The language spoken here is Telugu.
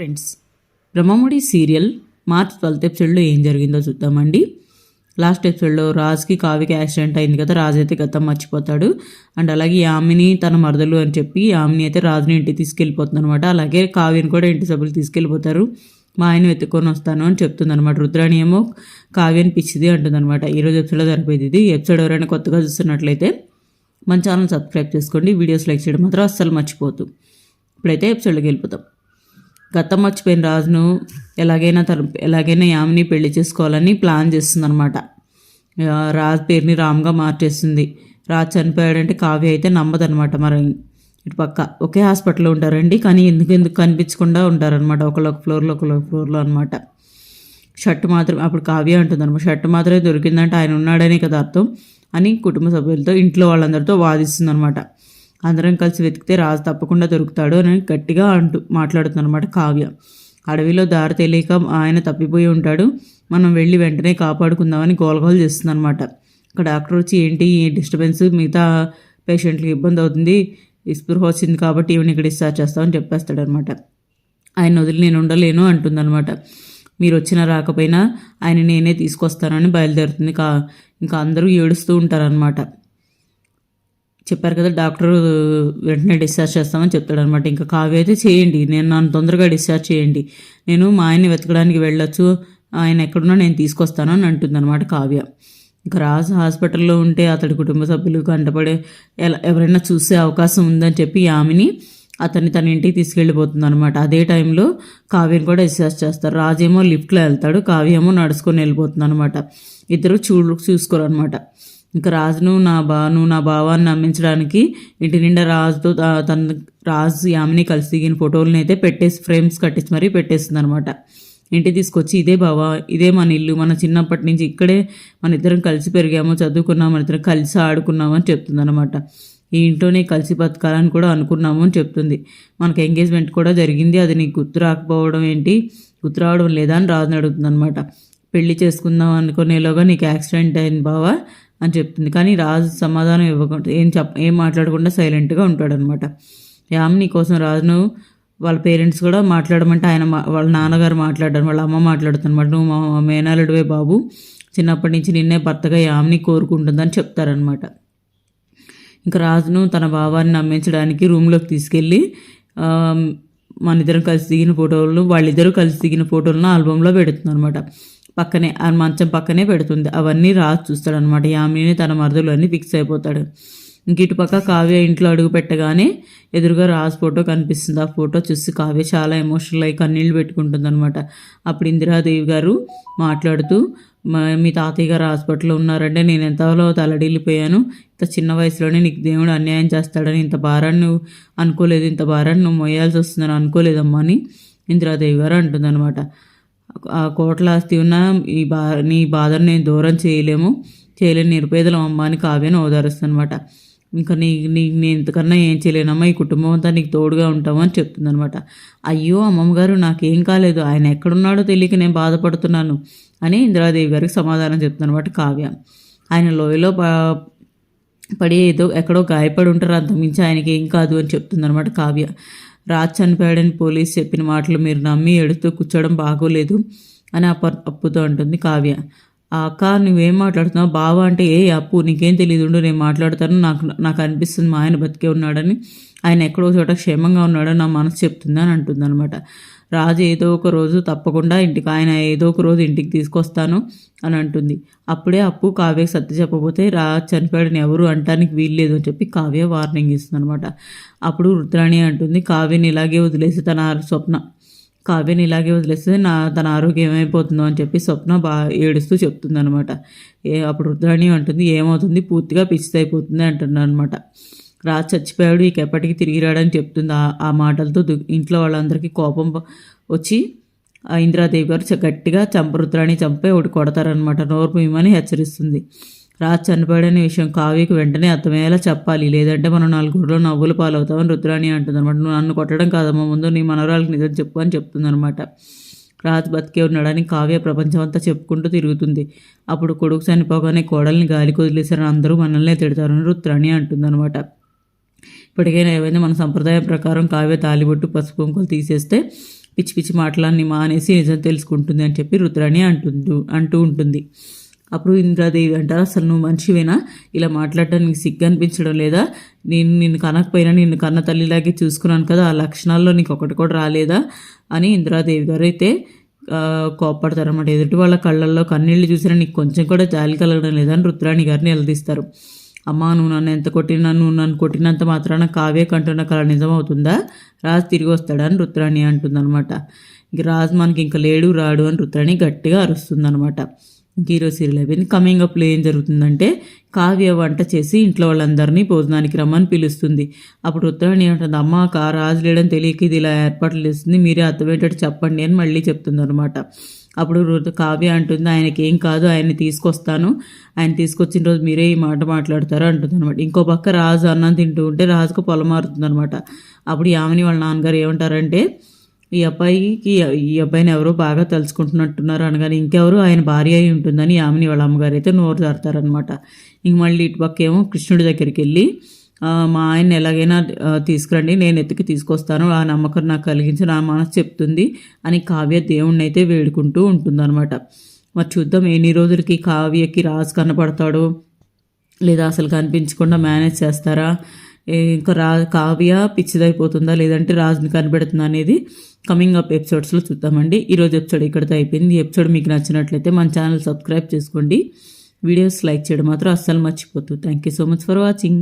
Friends. Brahmamudi serial March twelfth ఎపిసోడ్లో ఏం జరిగిందో చూద్దామండి. లాస్ట్ ఎపిసోడ్లో రాజ్కి కావికి యాక్సిడెంట్ అయింది కదా రాజు అయితే గతం మర్చిపోతాడు. అండ్ అలాగే యామిని తన మరదలు అని చెప్పి యామిని అయితే రాజుని ఇంటికి తీసుకెళ్ళిపోతుంది అనమాట అలాగే కావ్యని కూడా ఇంటి సభ్యులు తీసుకెళ్ళిపోతారు. మా ఆయన వెతుక్కొని వస్తాను అని చెప్తుంది అనమాట రుద్రాణి ఏమో కావ్యని పిచ్చిది అంటుంది అనమాట ఈరోజు ఎపిసోడ్లో జరిపేది ఇది. ఎపిసోడ్ ఎవరైనా కొత్తగా చూస్తున్నట్లయితే మన ఛానల్ సబ్స్క్రైబ్ చేసుకోండి. వీడియోస్ లైక్ చేయడం మాత్రం అస్సలు మర్చిపోతూ ఇప్పుడైతే ఎపిసోడ్లోకి వెళ్ళిపోతాం. గతం మర్చిపోయిన రాజును ఎలాగైనా తన ఎలాగైనా యామిని పెళ్ళి చేసుకోవాలని ప్లాన్ చేస్తుందనమాట రాజు పేరుని రామ్గా మార్చేస్తుంది రాజు చనిపోయాడంటే కావ్య అయితే నమ్మదనమాట మరి. ఇటు పక్క ఒకే హాస్పిటల్లో ఉంటారండి కానీ ఎందుకు ఎందుకు కనిపించకుండా ఉంటారనమాట ఒకళ్ళొక ఫ్లోర్లో ఒకళ్ళొక ఫ్లోర్లో అనమాట షర్ట్ మాత్రం అప్పుడు కావ్య అంటుంది షర్ట్ మాత్రమే దొరికిందంటే ఆయన ఉన్నాడనే కదా అర్థం అని కుటుంబ సభ్యులతో ఇంట్లో వాళ్ళందరితో వాదిస్తుందనమాట అందరం కలిసి వెతికితే రాజు తప్పకుండా దొరుకుతాడు అని గట్టిగా అంటూ మాట్లాడుతుంది అనమాట కావ్య. అడవిలో దారి తెలియక ఆయన తప్పిపోయి ఉంటాడు. మనం వెళ్ళి వెంటనే కాపాడుకుందామని గోలగోలు చేస్తుందన్నమాట. ఇక్కడ డాక్టర్ వచ్చి ఏంటి ఈ డిస్టర్బెన్స్? మిగతా పేషెంట్కి ఇబ్బంది అవుతుంది. ఈ స్పృహ వచ్చింది కాబట్టి ఈవెన్ ఇక్కడ డిశ్చార్జ్ చేస్తామని చెప్పేస్తాడనమాట ఆయన వదిలి నేను ఉండలేను అంటుందన్నమాట. మీరు వచ్చినా రాకపోయినా ఆయన నేనే తీసుకొస్తానని బయలుదేరుతుంది కా ఇంకా అందరూ ఏడుస్తూ ఉంటారనమాట చెప్పారు కదా డాక్టర్ వెంటనే డిశ్చార్జ్ చేస్తామని చెప్తాడు అనమాట ఇంకా కావ్య అయితే చేయండి నేను నన్ను తొందరగా డిశ్చార్జ్ చేయండి. నేను మా ఆయన్ని వెతకడానికి వెళ్ళొచ్చు ఆయన ఎక్కడున్నా నేను తీసుకొస్తాను అని అంటుందన్నమాట కావ్య. ఇంకా రాజు హాస్పిటల్లో ఉంటే అతడి కుటుంబ సభ్యులు కంటపడే ఎలా ఎవరైనా చూసే అవకాశం ఉందని చెప్పి ఆమెని అతన్ని తన ఇంటికి తీసుకెళ్ళిపోతుంది అనమాట అదే టైంలో కావ్యం కూడా డిశ్చార్జ్ చేస్తారు. రాజేమో లిఫ్ట్లో వెళ్తాడు కావ్యమో నడుచుకొని వెళ్ళిపోతుంది అనమాట ఇద్దరు చూడు చూసుకోరు అనమాట ఇంకా రాజును నా బాను నా భావాన్ని నమ్మించడానికి ఇంటి నిండా రాజుతో తన రాజు యామిని కలిసి దిగిన ఫోటోలను అయితే పెట్టేసి ఫ్రేమ్స్ కట్టించి మరీ పెట్టేస్తుంది అనమాట ఇంటికి తీసుకొచ్చి ఇదే బావా ఇదే మన ఇల్లు. మన చిన్నప్పటి నుంచి ఇక్కడే మన ఇద్దరం కలిసి పెరిగాము చదువుకున్నాము మన ఇద్దరం కలిసి ఆడుకున్నాము అని చెప్తుంది అనమాట ఈ ఇంట్లోనే కలిసి బతకాలని కూడా అనుకున్నాము అని చెప్తుంది. మనకు ఎంగేజ్మెంట్ కూడా జరిగింది. అది నీకు గుర్తు రాకపోవడం ఏంటి? గుర్తు రావడం లేదా అని రాజుని అడుగుతుంది అనమాట పెళ్ళి చేసుకుందాం అనుకునేలోగా నీకు యాక్సిడెంట్ అయింది బావా. అని చెప్తుంది. కానీ రాజు సమాధానం ఇవ్వకుండా ఏం చెప్ప ఏం మాట్లాడకుండా సైలెంట్గా ఉంటాడనమాట యామిని కోసం రాజును వాళ్ళ పేరెంట్స్ కూడా మాట్లాడమంటే ఆయన మా- వాళ్ళ నాన్నగారు మాట్లాడారు వాళ్ళ అమ్మ మాట్లాడుతున్నమాట. నువ్వు మా మేనాలుడివే బాబు. చిన్నప్పటి నుంచి నిన్నే భర్తగా యామిని కోరుకుంటుందని చెప్తారనమాట ఇంకా రాజును తన భావాన్ని నమ్మించడానికి రూమ్లోకి తీసుకెళ్ళి మన ఇద్దరం కలిసి దిగిన ఫోటోలను వాళ్ళిద్దరూ కలిసి దిగిన ఫోటోలను ఆల్బంలో పెడుతుంది అనమాట పక్కనే ఆ మంచం పక్కనే పెడుతుంది. అవన్నీ రాజు చూస్తాడనమాట యామిని తన మరదలు ఫిక్స్ అయిపోతాడు. ఇంక ఇటుపక్క కావ్య ఇంట్లో అడుగు పెట్టగానే ఎదురుగా రాజు ఫోటో కనిపిస్తుంది. ఆ ఫోటో చూసి కావ్య చాలా ఎమోషనల్ అయ్యి కన్నీళ్ళు పెట్టుకుంటుంది అనమాట అప్పుడు ఇందిరాదేవి గారు మాట్లాడుతూ "మా- మీ తాతయ్య గారు హాస్పిటల్లో ఉన్నారంటే నేను ఎంతలో తలడిల్లిపోయాను. ఇంత చిన్న వయసులోనే నీకు దేవుడు అన్యాయం చేస్తాడని ఇంత భారాన్ని నువ్వు అనుకోలేదు ఇంత భారాన్ని నువ్వు మొయ్యాల్సి వస్తుందని అనుకోలేదమ్మా అని ఇందిరాదేవి గారు అంటుందన్నమాట. ఆ కోట్ల ఆస్తి ఉన్న ఈ బా నీ బాధను నేను దూరం చేయలేము. చేయలేని నిరుపేదల అమ్మ అని కావ్యను ఓదారుస్తుందనమాట ఇంకా నీ నీ నేను ఇంతకన్నా ఏం చేయలేనమ్మా ఈ కుటుంబం అంతా నీకు తోడుగా ఉంటాము అని చెప్తుందనమాట అయ్యో అమ్మమ్మ గారు నాకేం కాలేదు. ఆయన ఎక్కడున్నాడో తెలియక నేను బాధపడుతున్నాను అని ఇందిరాదేవి గారికి సమాధానం చెప్తుందనమాట కావ్య. ఆయన లోయలో ప- పడి ఏదో ఎక్కడో గాయపడి ఉంటారు. అంతమించి ఆయనకి ఏం కాదు అని చెప్తుందనమాట కావ్య. రాజ్ చనిపోయాడని పోలీస్ చెప్పిన మాటలు మీరు నమ్మి ఎడుతూ కూర్చోవడం బాగోలేదు అని అప్ప అప్పుతో అంటుంది కావ్య. అక్క నువ్వేం మాట్లాడుతున్నావు? బావ అంటే ఏ అప్పు నీకేం తెలియదు నేను మాట్లాడతాను నాకు నాకు అనిపిస్తుంది మా ఆయన బతికే ఉన్నాడని. ఆయన ఎక్కడో చోట క్షేమంగా ఉన్నాడని నా మనసు చెప్తుంది అని అంటుంది అనమాట రాజు ఏదో ఒక రోజు తప్పకుండా ఇంటికి ఆయన ఏదో ఒక రోజు ఇంటికి తీసుకొస్తాను అని అంటుంది. అప్పుడే అప్పు కావ్యకి సత్య చెప్పబోతే రా చనిపోయాడని ఎవరు అంటానికి వీల్లేదు అని చెప్పి కావ్య వార్నింగ్ ఇస్తుంది అనమాట అప్పుడు రుద్రాణి అంటుంది కావ్యని ఇలాగే వదిలేసి తన ఆ స్వప్న కావ్యని ఇలాగే వదిలేస్తే నా తన ఆరోగ్యం ఏమైపోతుందో అని చెప్పి స్వప్న బాగా ఏడుస్తూ చెప్తుంది అనమాట ఏ అప్పుడు రుద్రాణి అంటుంది ఏమవుతుంది? పూర్తిగా పిచ్చి అయిపోతుంది అంటున్నాను అనమాట రాజు చచ్చిపోయాడు ఇక ఎప్పటికీ తిరిగి రాడని చెప్తుంది. ఆ- ఆ మాటలతో ఇంట్లో వాళ్ళందరికీ కోపం వచ్చి ఇందిరాదేవి గారు చ- గట్టిగా చంప రుద్రాణి చంపే ఒకటి కొడతారనమాట నోరు పూయమని హెచ్చరిస్తుంది. రాజు చనిపోయాడనే విషయం కావ్యకి వెంటనే అర్థమయ్యేలా చెప్పాలి. లేదంటే మనం నలుగురిలో నవ్వులు పాలవుతామని రుద్రాణి అంటుంది అనమాట నువ్వు నన్ను కొట్టడం కాదమ్మా. ముందు నీ మనవరాలకు నిజం చెప్పు అని చెప్తుందనమాట రాజు బతికే ఉన్నాడని కావ్య ప్రపంచం అంతా చెప్పుకుంటూ తిరుగుతుంది. అప్పుడు కొడుకు చనిపోగానే కోడల్ని గాలి వదిలేశారని అందరూ మనల్నే తిడతారని రుద్రాణి అంటుందన్నమాట. ఇప్పటికైనా ఏమైంది మన సంప్రదాయం ప్రకారం కావ్య తాలిబొట్టు పసుపు కుంకులు తీసేస్తే పిచ్చి పిచ్చి మాటలన్నీ మానేసి నిజం తెలుసుకుంటుంది అని చెప్పి రుద్రాణి అంటుంటూ అంటూ ఉంటుంది. అప్పుడు ఇంద్రాదేవి అంటారు అసలు నువ్వు మంచివేనా? ఇలా మాట్లాడడానికి సిగ్గు అనిపించడం లేదా? నేను నిన్ను కనకపోయినా నిన్ను కన్న తల్లిలాగే చూసుకున్నాను కదా ఆ లక్షణాల్లో నీకు ఒకటి కూడా రాలేదా? అని ఇంద్రాదేవి గారు అయితే కోప్పడతారన్నమాట. ఎదుటి వాళ్ళ కళ్ళల్లో కన్నీళ్ళు చూసినా నీకు కొంచెం కూడా జాలి కలగడం లేదని రుద్రాణి గారిని నిలదీస్తారు. అమ్మా నువ్వు నన్ను ఎంత కొట్టినా నువ్వు నన్ను కొట్టినంత మాత్రాన కావ్య కంటున్న కళ నిజమవుతుందా? రాజు తిరిగి వస్తాడని రుద్రాణి అంటుందన్నమాట. ఇంక రాజు మనకి ఇంకా లేడు రాడు అని రుద్రాణి గట్టిగా అరుస్తుందన్నమాట. హీరో సీరియల్ అయిపోయింది. కమింగ్ అప్లో ఏం జరుగుతుందంటే కావ్య వంట చేసి ఇంట్లో వాళ్ళందరినీ భోజనానికి రమ్మని పిలుస్తుంది. అప్పుడు ఉత్తరాణి ఏమంటుంది అమ్మ కా రాజు లేడని తెలియక ఇది ఇలా ఏర్పాట్లు చేస్తుంది. మీరే అర్థమయ్యేటట్టు చెప్పండి అని మళ్ళీ చెప్తుంది అనమాట అప్పుడు కావ్య అంటుంది ఆయనకి ఏం కాదు ఆయన్ని తీసుకొస్తాను. ఆయన తీసుకొచ్చిన రోజు మీరే ఈ మాట మాట్లాడతారు అంటుంది అనమాట ఇంకో పక్క రాజు అన్నం తింటూ ఉంటే రాజుకు పొలం మారుతుంది అనమాట అప్పుడు యామిని వాళ్ళ నాన్నగారు ఏమంటారంటే ఈ అబ్బాయికి ఈ అబ్బాయిని ఎవరో బాగా తలుచుకుంటున్నట్టున్నారు అనగానే ఇంకెవరు ఆయన భార్య అయి ఉంటుందని యామిని వాళ్ళ అమ్మగారు అయితే నోరు జారుతారనమాట ఇంక మళ్ళీ ఇటు పక్కేమో కృష్ణుడి దగ్గరికి వెళ్ళి మా ఆయన ఎలాగైనా తీసుకురండి నేను ఎత్తుకి తీసుకొస్తాను ఆ నమ్మకం నాకు కలిగించి నా మనసు చెప్తుంది అని కావ్య దేవుణ్ణి అయితే వేడుకుంటూ ఉంటుందన్నమాట. మరి చూద్దాం ఎన్ని రోజులకి కావ్యకి రాజు కనపడతాడు లేదా అసలు కనిపించకుండా మేనేజ్ చేస్తారా? ఇంకా రా కావ్య పిచ్చిదైపోతుందా లేదంటే రాజుని కనిపెడుతుందా అనేది కమింగ్ అప్ ఎపిసోడ్స్లో చూద్దామండి. ఈరోజు ఎపిసోడ్ ఇక్కడితో అయిపోయింది. ఎపిసోడ్ మీకు నచ్చినట్లయితే మన ఛానల్ సబ్స్క్రైబ్ చేసుకోండి. వీడియోస్ లైక్ చేయడం మాత్రం అస్సలు మర్చిపోతుంది thank you so much for watching